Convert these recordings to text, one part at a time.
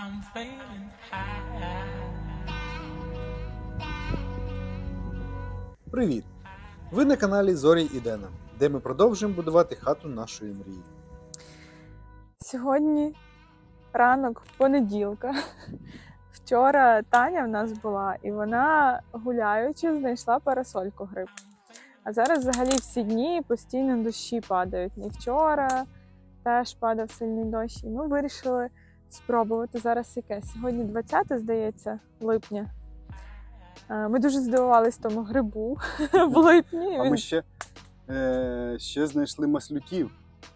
I'm feeling high. Привіт! Ви на каналі Зорі і Дена, де ми продовжуємо будувати хату нашої мрії. Сьогодні ранок понеділка. Вчора Таня в нас була, і вона, гуляючи, знайшла парасольку гриб. А зараз взагалі всі дні постійно дощі падають. І вчора теж падав сильний дощ. І ми вирішили спробувати зараз яке. Сьогодні 20, здається, липня. Е, Ми дуже здивувались тому грибу в липні. А ми ще, е, ще знайшли маслюків.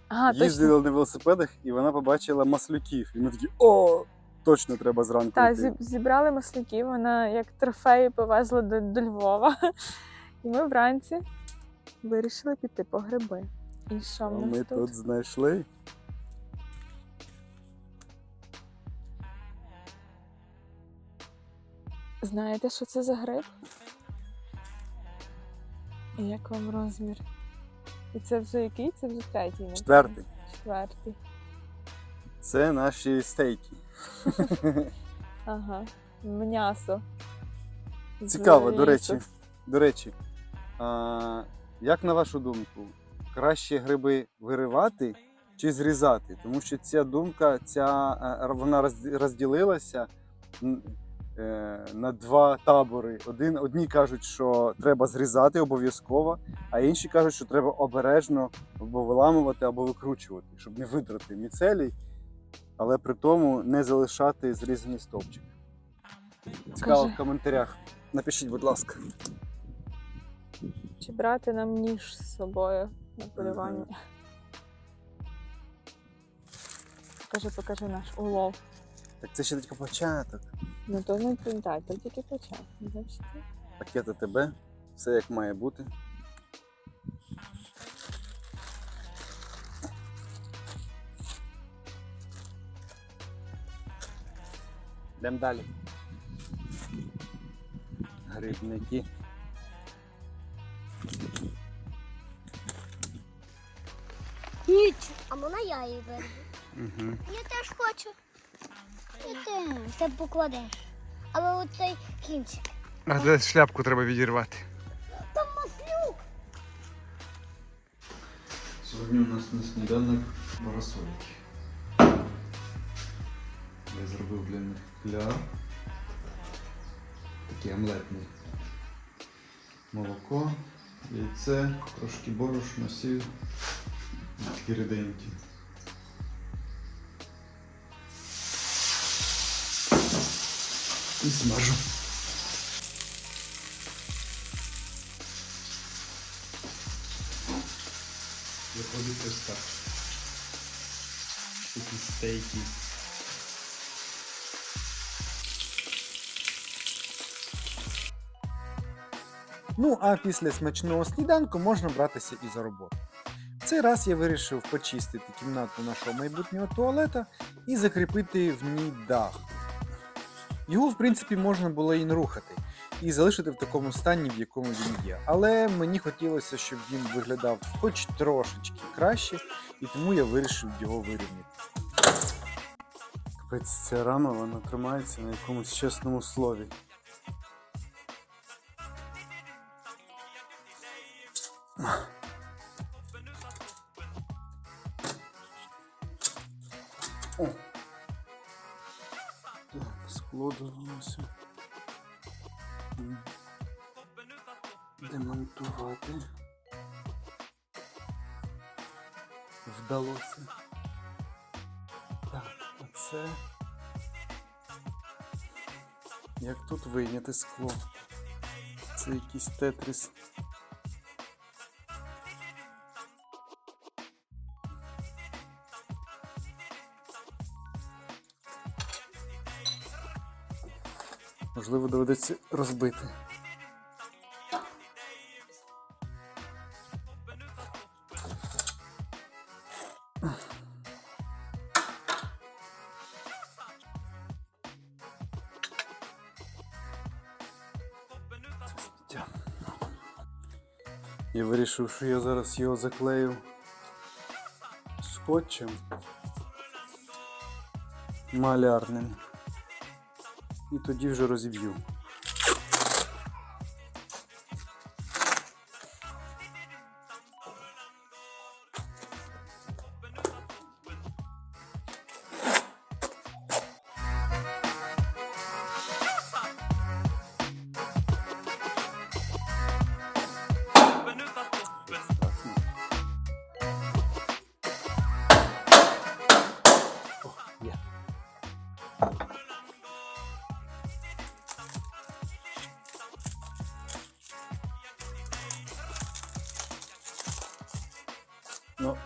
Ага, точно. Їздили на велосипедах, і вона побачила маслюків. І ми такі, о, точно треба зранку. Так, йти». зібрали масляків, вона як трофеї повезла до, до Львова. І ми вранці вирішили піти по гриби. І що в нас ми тут? тут знайшли. Знаєте, що це за гриб? І як вам розмір? І це вже який? Це вже третій. напевно. Четвертий. Четвертий. Це наші стейки. Ага. М'ясо. з Цікаво, до речі. До речі, а, як на вашу думку, краще гриби виривати чи зрізати? Тому що ця думка, ця, е, вона роз- розділилася м, на два табори. Один, одні кажуть, що треба зрізати обов'язково, а інші кажуть, що треба обережно або виламувати, або викручувати, щоб не видрати міцелій, але при тому не залишати зрізаний стовпчик. Цікаво в коментарях. Напишіть, будь ласка. Чи брати нам ніж з собою на полювання? Мгм. Покажи, покажи наш улов. Так це ще тільки початок. Ну то не так, то тільки почав. Бачите? Пакет АТБ, все як має бути. Йдемо далі. Грибники. Ніч, а можна я її вирву? Угу. Я теж хочу. І ти, ти покладеш. Але оцей кінчик. А де шляпку треба відірвати? Там маслюк. Сьогодні у нас на сніданок парасольки. Я зробив для них кляр. Такий омлетний. Молоко, яйце, трошки борошна, сіль. Такі ріденькі. І смажу. Виходить ось так. Такі стейки. Ну а після смачного сніданку можна братися і за роботу. В цей раз я вирішив почистити кімнату нашого майбутнього туалета і закріпити в ній дах. Його, в принципі, можна було і не рухати, і залишити в такому стані, в якому він є. Але мені хотілося, щоб він виглядав хоч трошечки краще, і тому я вирішив його вирівняти. Капець, ця рама вона тримається на якомусь чесному слові. Вийняти скло? Це якийсь тетріс. Можливо, доведеться розбити. вирішив, що я зараз його заклею скотчем малярним і тоді вже розіб'ю.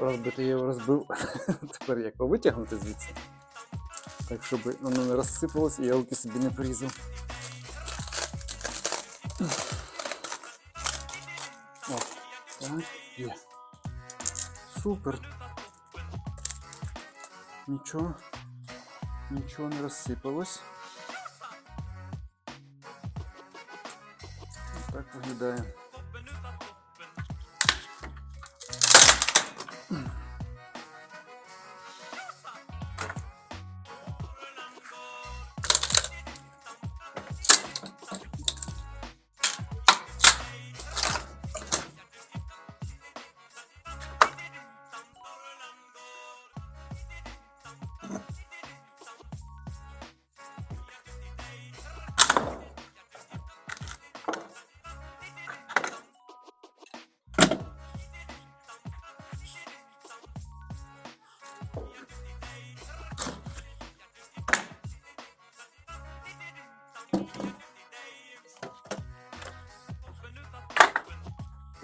Розбити я його розбив. Тепер як його витягнути звідси. Так, щоб воно не розсипалось і я руки собі не порізав. Так, є. Супер. Нічого. Нічого не розсипалось. Так виглядає.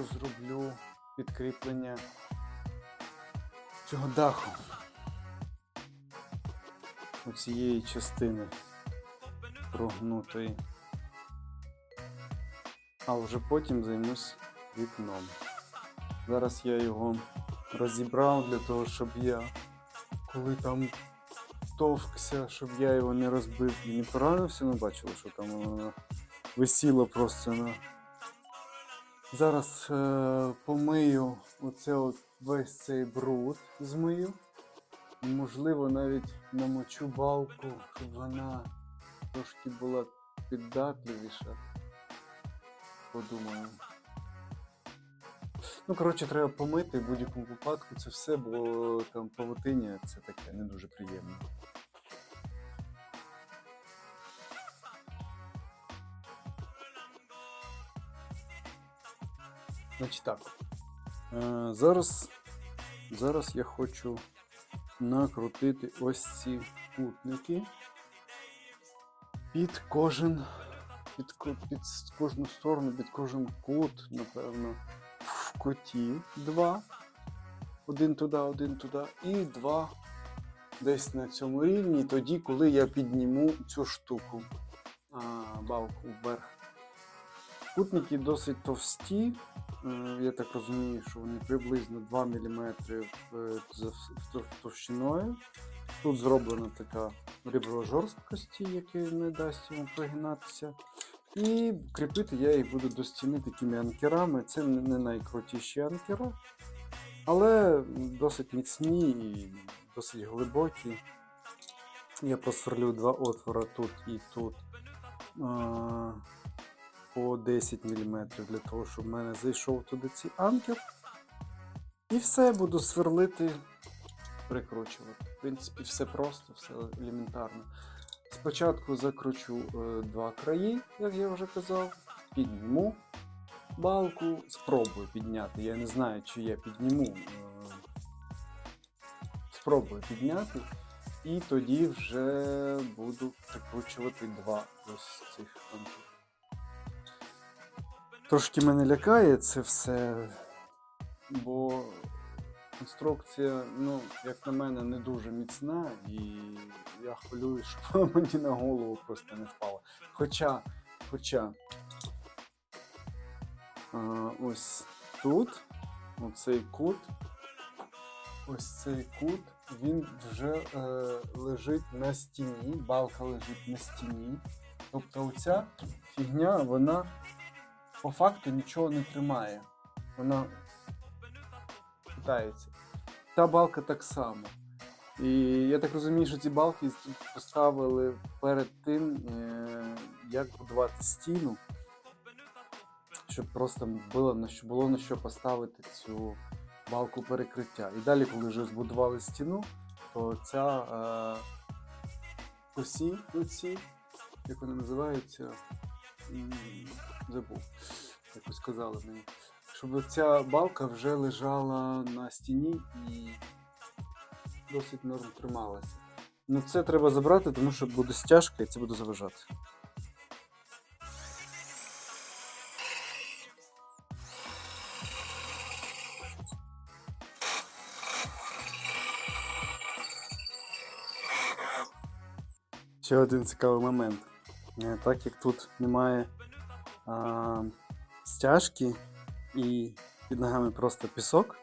Зроблю підкріплення цього даху. У цієї частини прогнутої. А вже потім займусь вікном. Зараз я його розібрав для того, щоб я, коли там товкся, щоб я його не розбив і не поранився, ну бачили, що там воно висіло просто на Зараз е, помию оце от весь цей бруд змию. Можливо, навіть намочу балку, щоб вона трошки була піддатливіша. Подумаю. Ну, коротше, треба помити в будь-якому випадку це все, бо там павутиння це таке не дуже приємно. Значить так. Е, зараз, зараз я хочу накрутити ось ці кутники під кожен, під, під кожну сторону, під кожен кут, напевно, в куті два. Один туди, один туди, і два десь на цьому рівні, тоді, коли я підніму цю штуку, а, балку вверх. Кутники досить товсті, Е, Я так розумію, що вони приблизно 2 мм е, товщиною. Тут зроблена така ребро жорсткості, яке не дасть йому прогинатися. І кріпити я їх буду до стіни такими анкерами. Це не найкрутіші анкера, але досить міцні і досить глибокі. Я просверлю два отвора тут і тут. По 10 мм для того, щоб в мене зайшов туди цей анкер. І все буду сверлити, прикручувати. В принципі, все просто, все елементарно. Спочатку закручу е, два краї, як я вже казав, підніму балку, спробую підняти. Я не знаю, чи я підніму. Е, спробую підняти. І тоді вже буду прикручувати два ось цих анкерів. Трошки мене лякає це все, бо конструкція, ну, як на мене, не дуже міцна, і я хвилююсь, щоб вона мені на голову просто не впала. Хоча, хоча а, ось тут, оцей кут, ось цей кут, він вже е, лежить на стіні, балка лежить на стіні. Тобто оця фігня, вона по факту нічого не тримає. Вона питається. Та балка так само. І я так розумію, що ці балки поставили перед тим, е, як будувати стіну, щоб просто було на що, було на що поставити цю балку перекриття. І далі, коли вже збудували стіну, то ця е, осі, оці, як вони називаються, забув, якось сказали мені. Щоб ця балка вже лежала на стіні і досить норм трималася. Ну це треба забрати, тому що буде стяжка і це буде заважати. Ще один цікавий момент. Е, Так як тут немає а, стяжки і під ногами просто пісок,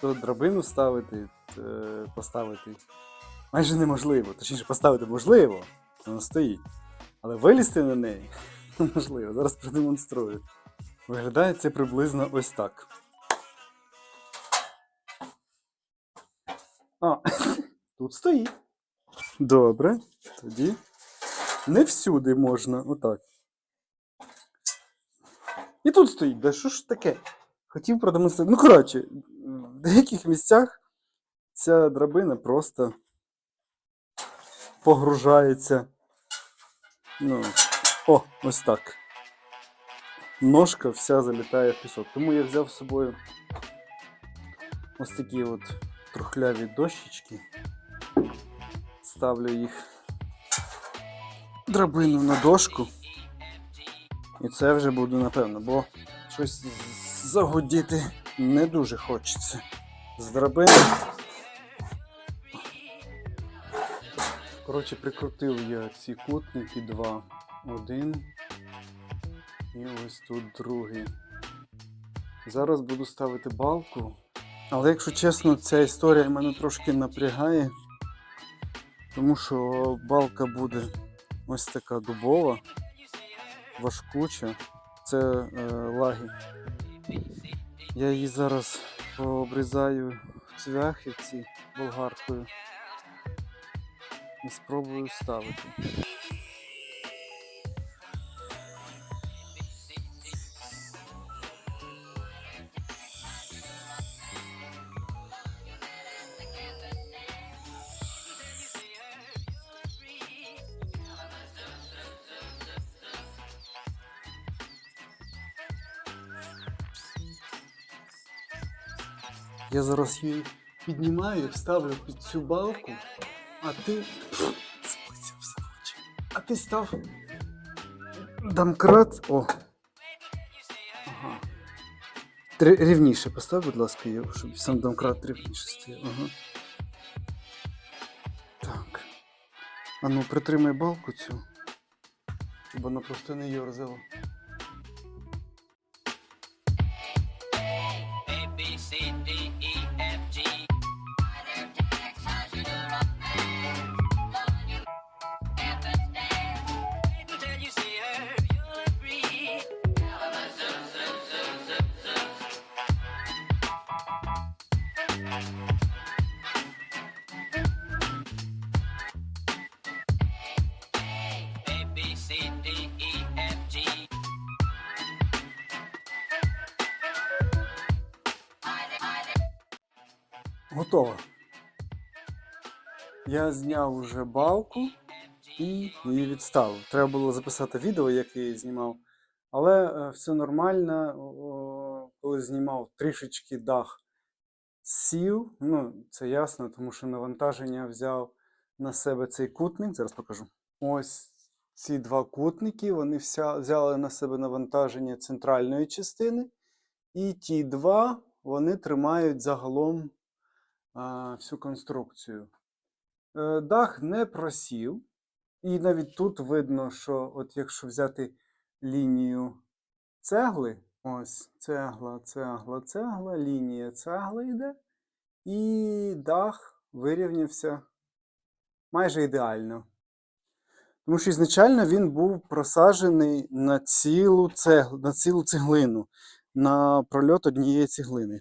то драбину ставити, е, поставити майже неможливо. Точніше, поставити можливо, вона стоїть. Але вилізти на неї неможливо. Зараз продемонструю. Виглядає це приблизно ось так. А, тут стоїть. Добре, тоді не всюди можна. Отак. І тут стоїть. Да що ж таке? Хотів продемонструвати. Ну, коротше, в деяких місцях ця драбина просто погружається. Ну, о, ось так. Ножка вся залітає в пісок. Тому я взяв з собою ось такі от трухляві дощечки. Ставлю їх драбину на дошку. І це вже буду напевно, бо щось загудіти не дуже хочеться. З драбини. Коротше, прикрутив я ці кутники два. Один. І ось тут другий. Зараз буду ставити балку. Але якщо чесно, ця історія мене трошки напрягає, тому що балка буде ось така дубова, важкуча. Це е, лагі. Я її зараз пообрізаю в цвяхівці болгаркою і спробую ставити. Я зараз її піднімаю, ставлю під цю балку, а ти. А ти став. Домкрат. О. Ага. Три- Рівніше постав, будь ласка, щоб сам домкрат рівніше стояв. Ага. Так. А ну, притримай балку цю. Щоб вона просто не йорзала. Готово. Я зняв уже балку і її відставив. Треба було записати відео, як я її знімав. Але е, все нормально. Коли знімав трішечки дах сів. Ну, це ясно, тому що навантаження взяв на себе цей кутник. Зараз покажу. Ось ці два кутники, вони вся, взяли на себе навантаження центральної частини. І ті два вони тримають загалом всю конструкцію. Е, Дах не просів, і навіть тут видно, що от якщо взяти лінію цегли, ось цегла, цегла, цегла, лінія цегли йде, і дах вирівнявся майже ідеально. Тому що ізначально він був просаджений на цілу, цеглу, на цілу цеглину, на прольот однієї цеглини.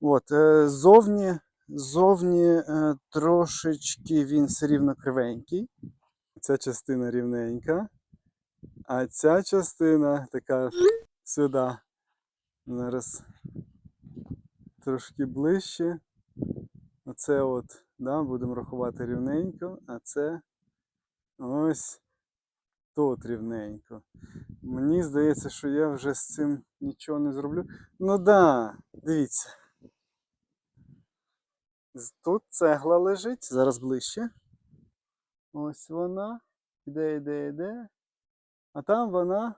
От, е, ззовні зовні е, трошечки він все рівно кривенький. Ця частина рівненька, а ця частина така сюди. Зараз трошки ближче. Оце от, да, будемо рахувати рівненько, а це ось тут рівненько. Мені здається, що я вже з цим нічого не зроблю. Ну да, дивіться. Тут цегла лежить, зараз ближче. Ось вона. Іде, іде, іде. А там вона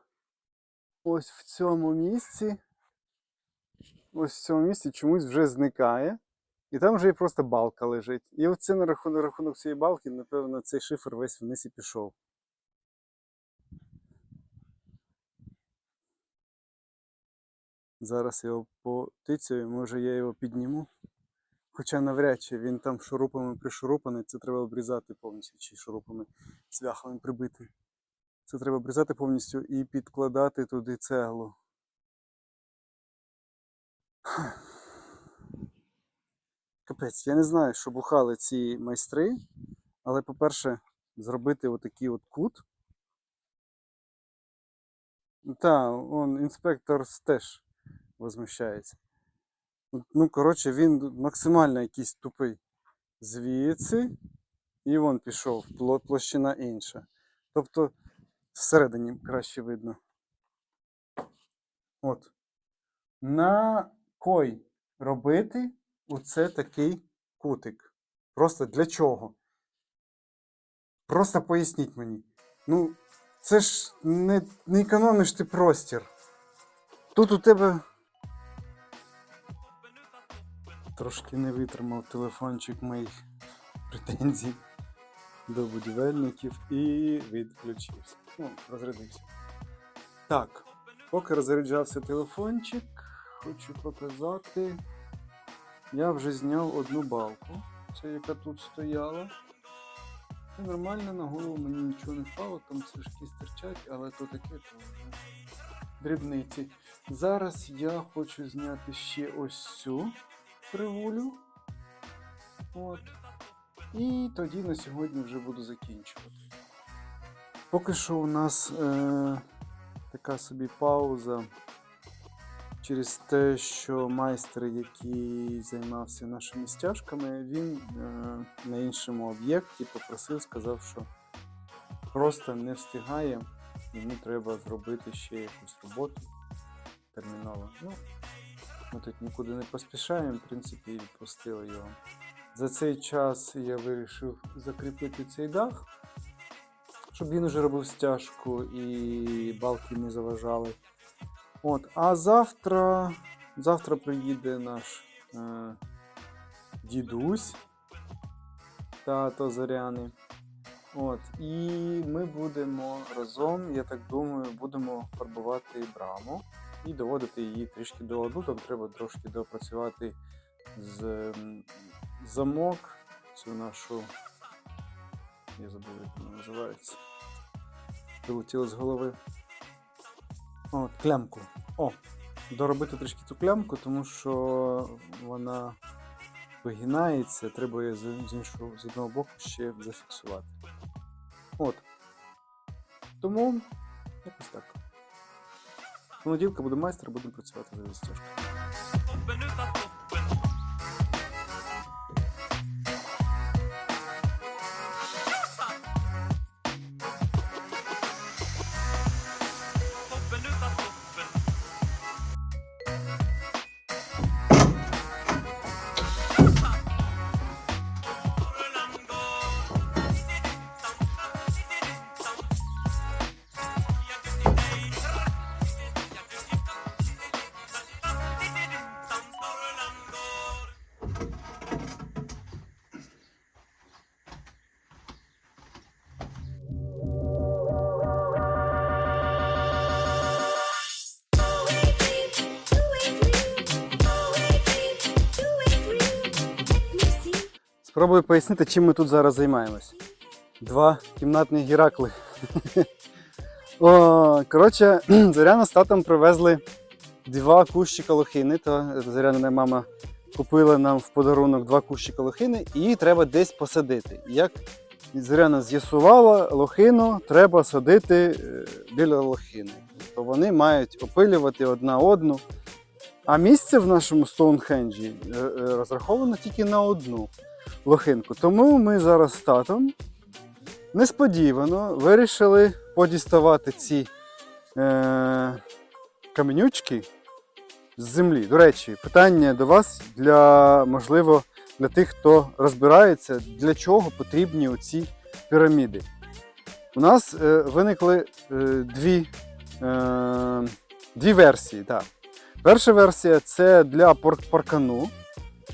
ось в цьому місці. Ось в цьому місці чомусь вже зникає. І там вже і просто балка лежить. І оце на рахунок, рахунок цієї балки, напевно, цей шифер весь вниз і пішов. Зараз його потицяю, може я його підніму. Хоча навряд чи він там шурупами пришурупаний, це треба обрізати повністю, чи шурупами цвяхами прибити. Це треба обрізати повністю і підкладати туди цеглу. Капець, я не знаю, що бухали ці майстри, але, по-перше, зробити отакий от кут. Та, он інспектор теж возмущається. Ну, коротше, він максимально якийсь тупий. Звідси, і вон пішов, площина інша. Тобто всередині краще видно. От. На кой робити оце такий кутик? Просто для чого? Просто поясніть мені. Ну, це ж не, не економиш ти простір. Тут у тебе трошки не витримав телефончик моїх претензій до будівельників і відключився. Ну, розрядився. Так, поки розряджався телефончик, хочу показати. Я вже зняв одну балку, це яка тут стояла. І нормально на голову мені нічого не впало, там цвяшки стирчать, але то таке то вже дрібниці. Зараз я хочу зняти ще ось цю привулю. От. І тоді на сьогодні вже буду закінчувати. Поки що у нас е, така собі пауза через те, що майстер, який займався нашими стяжками, він е, на іншому об'єкті попросив, сказав, що просто не встигає, йому треба зробити ще якусь роботу терміново. Ну, ми тут нікуди не поспішаємо, в принципі, і відпустили його. За цей час я вирішив закріпити цей дах, щоб він уже робив стяжку і балки не заважали. От, а завтра, завтра приїде наш е, дідусь тато Зоряни. От, і ми будемо разом, я так думаю, будемо фарбувати браму і доводити її трішки до ладу. Там треба трошки допрацювати з замок, цю нашу. Я забув, як вона називається. Прилетіло з голови. От, клямку. О, доробити трішки цю клямку, тому що вона вигинається, треба її з іншого з одного боку ще зафіксувати. От. Тому якось так. Понеділка буде майстер, будемо працювати за стяжкою. Спробую пояснити, чим ми тут зараз займаємось. Два кімнатні гіракли. О, коротше, Зоряна з татом привезли два кущика лохини, то Зорянина мама купила нам в подарунок два кущика лохини, і її треба десь посадити. Як Зоряна з'ясувала, лохину треба садити е, біля лохини. Тобто вони мають опилювати одна одну. А місце в нашому Стоунхенджі е, е, розраховано тільки на одну лохинку. Тому ми зараз з татом несподівано вирішили подіставати ці е, каменючки з землі. До речі, питання до вас для, можливо, для тих, хто розбирається, для чого потрібні оці піраміди. У нас е, виникли е, дві, е, дві версії. Так. Перша версія це для паркану,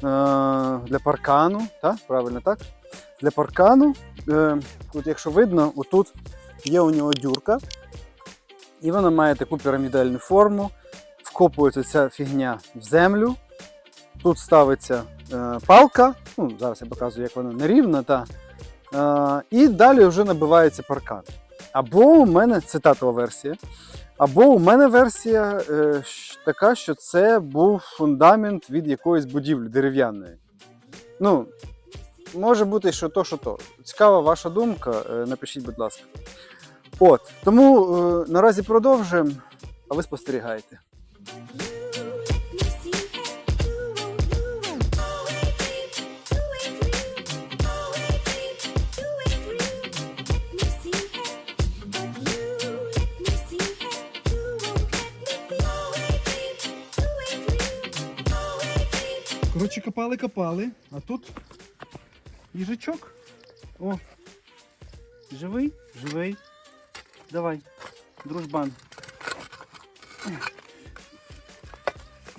для паркану, так? правильно так? Для паркану, е, от якщо видно, отут є у нього дюрка, і вона має таку пірамідальну форму. Вкопується ця фігня в землю. Тут ставиться е, палка. Ну, зараз я показую, як вона нерівна. Та, е, і далі вже набивається паркан. Або у мене це татова версія. Або у мене версія е, така, що це був фундамент від якоїсь будівлі дерев'яної. Ну, може бути, що то, що то. Цікава ваша думка, е, напишіть, будь ласка. От, тому е, наразі продовжуємо, а ви спостерігаєте. Коротше, копали, копали, а тут їжачок. О, живий, живий. Давай, дружбан.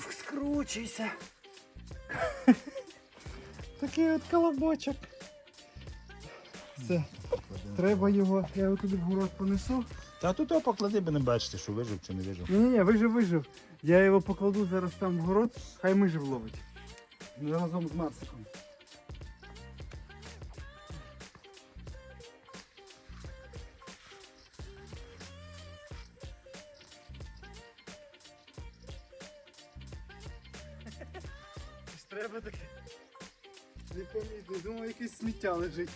Скручуйся. Такий от колобочок. Все. Треба його, я його туди в город понесу. Та тут його поклади, бо не бачите, що вижив чи не вижив. Ні, ні, вижив, вижив. Я його покладу зараз там в город, хай мижив ловить. Разом з Марсиком. Треба таке. Не помітив, думав, якесь сміття лежить.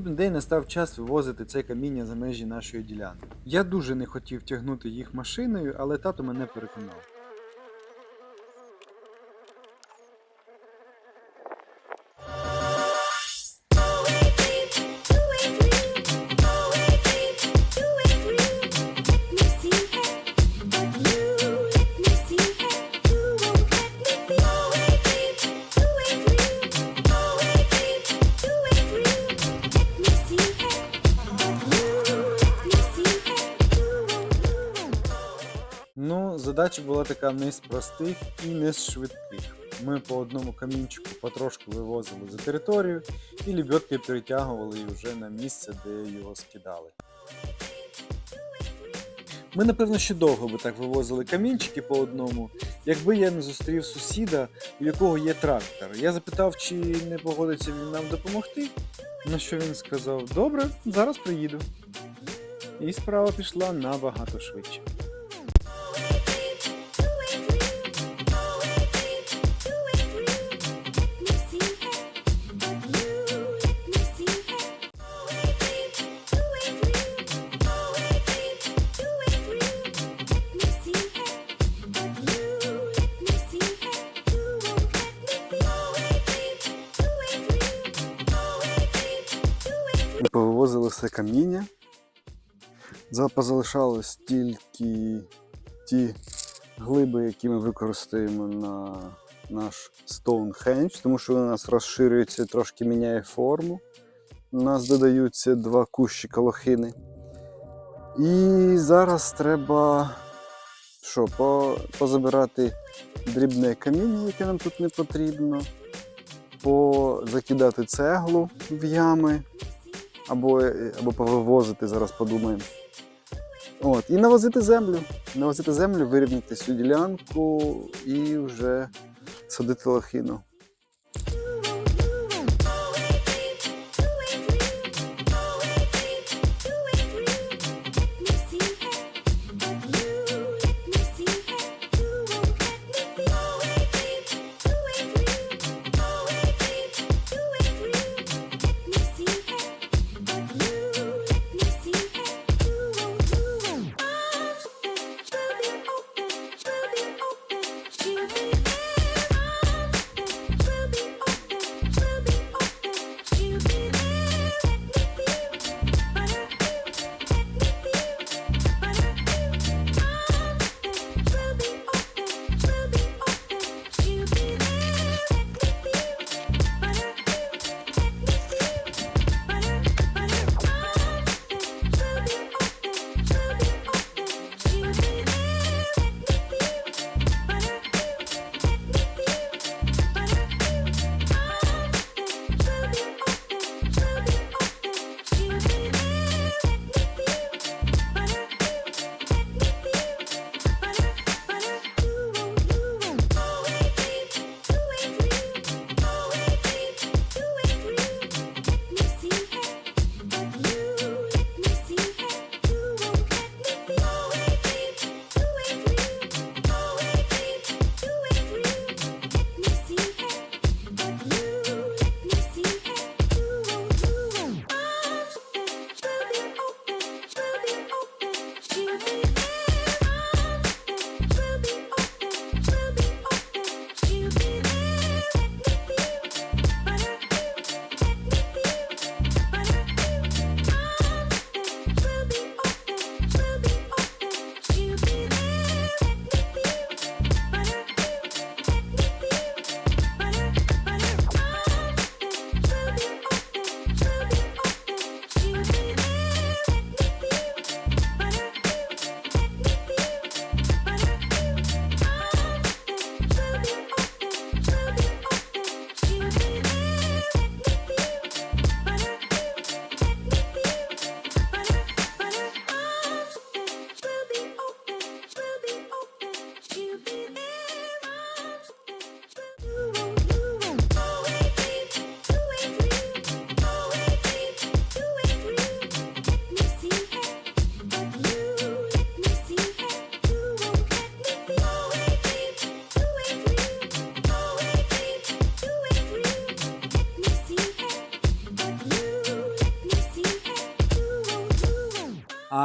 Наступний день настав час вивозити це каміння за межі нашої ділянки. Я дуже не хотів тягнути їх машиною, але тато мене переконав. Задача була така не з простих і не з швидких. Ми по одному камінчику потрошку вивозили за територію і лебедки перетягували вже на місце, де його скидали. Ми, напевно, ще довго би так вивозили камінчики по одному, якби я не зустрів сусіда, у якого є трактор. Я запитав, чи не погодиться він нам допомогти. На що він сказав: Добре, зараз приїду. І справа пішла набагато швидше. За- Позалишалось тільки ті глиби, які ми використаємо на наш Stonehenge, тому що у нас розширюється, трошки міняє форму. У нас додаються два кущика лохини. І зараз треба що, по, позабирати дрібне каміння, яке нам тут не потрібно, позакидати цеглу в ями або, або повивозити, зараз подумаємо. От, і навозити землю. Навозити землю, вирівняти всю ділянку і вже садити лохину.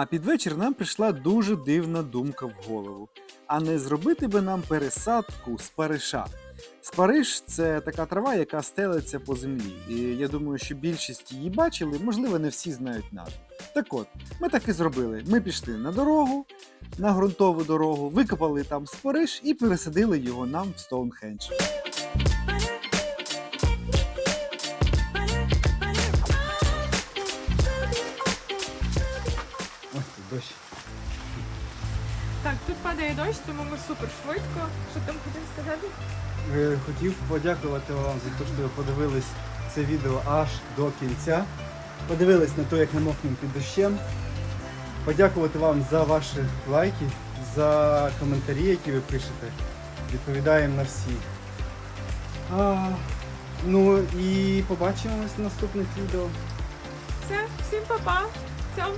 А під вечір нам прийшла дуже дивна думка в голову. А не зробити би нам пересадку спариша. Спариш це така трава, яка стелиться по землі. І я думаю, що більшість її бачили, можливо, не всі знають назву. Так от, ми так і зробили. Ми пішли на дорогу, на ґрунтову дорогу, викопали там спариш і пересадили його нам в Стоунхендж. Падає дощ, тому ми супер швидко. Що там хотів сказати? Е, Хотів подякувати вам за те, що ви подивились це відео аж до кінця. Подивились на те, як ми мокнемо під дощем. Подякувати вам за ваші лайки, за коментарі, які ви пишете. Відповідаємо на всі. А, ну і побачимось в наступних відео. Все, всім па-па. Цьом.